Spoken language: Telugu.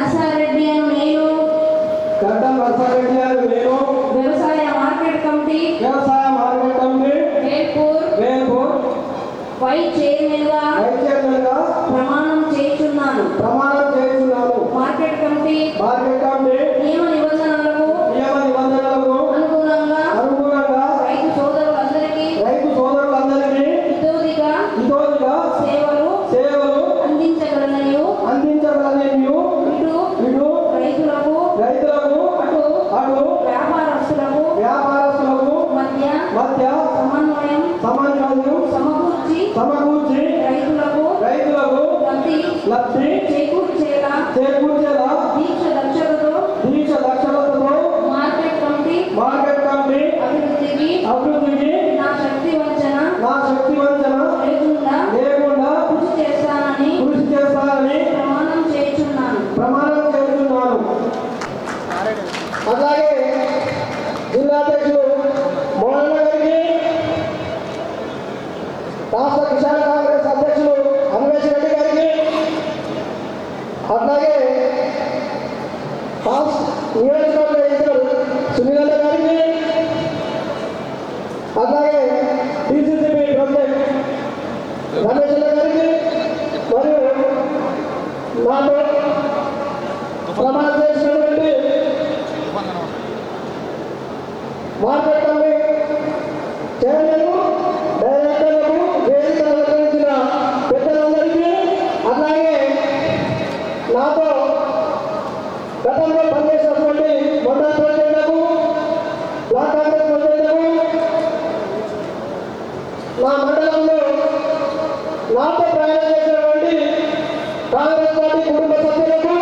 నర్సారెడ్డి అని నేను. గడ్డం నర్సారెడ్డి గారు నేను. వ్యవసాయ మార్కెట్ కమిటీ. వ్యవసాయ market committee. Velpur Velpur vice చైర్మన్గా వైస్ చైర్మన్గా ప్రమాణం సమకూర్చి రైతులకు రైతులకు లబ్ధి లబ్ధి చేకూర్చేలా చేకూర్చేలా దీక్ష దక్షతతో దీక్ష దక్షతతో మార్కెట్ కమిటీ మార్కెట్ కమిటీ అభివృద్ధికి అభివృద్ధికి నా శక్తి వంచన నా శక్తి వంచన లేకుండా లేకుండా కృషి చేస్తానని కృషి చేస్తానని ప్రమాణం చేస్తున్నాను ప్రమాణం చేస్తున్నాను అలాగే జిల్లా అధ్యక్షులు రాష్ట్ర కిసాన్ కాంగ్రెస్ అధ్యక్షులు అన్వేష్ రెడ్డి గారికి అట్లాగే రాష్ట్ర నియోజకవర్గ ఇద్దరు సునీల గారికి అట్లాగే డిసిసిబి ప్రెసిడెంట్ రమేష్ గారికి మరియు నాతో ప్రమాణం చేసినటువంటి మార్కెట్ కమిటీ చైర్మన్లు డైరెక్టర్లకు నాతో గతంలో పనిచేసినటువంటి మొండా ప్రెసిడెంట్లకు బ్లాక్ కాంగ్రెస్ ప్రెసిడెంట్లకు నా మండలంలో నాతో ప్రయాణం చేసినటువంటి కాంగ్రెస్ పార్టీ కుటుంబ సభ్యులకు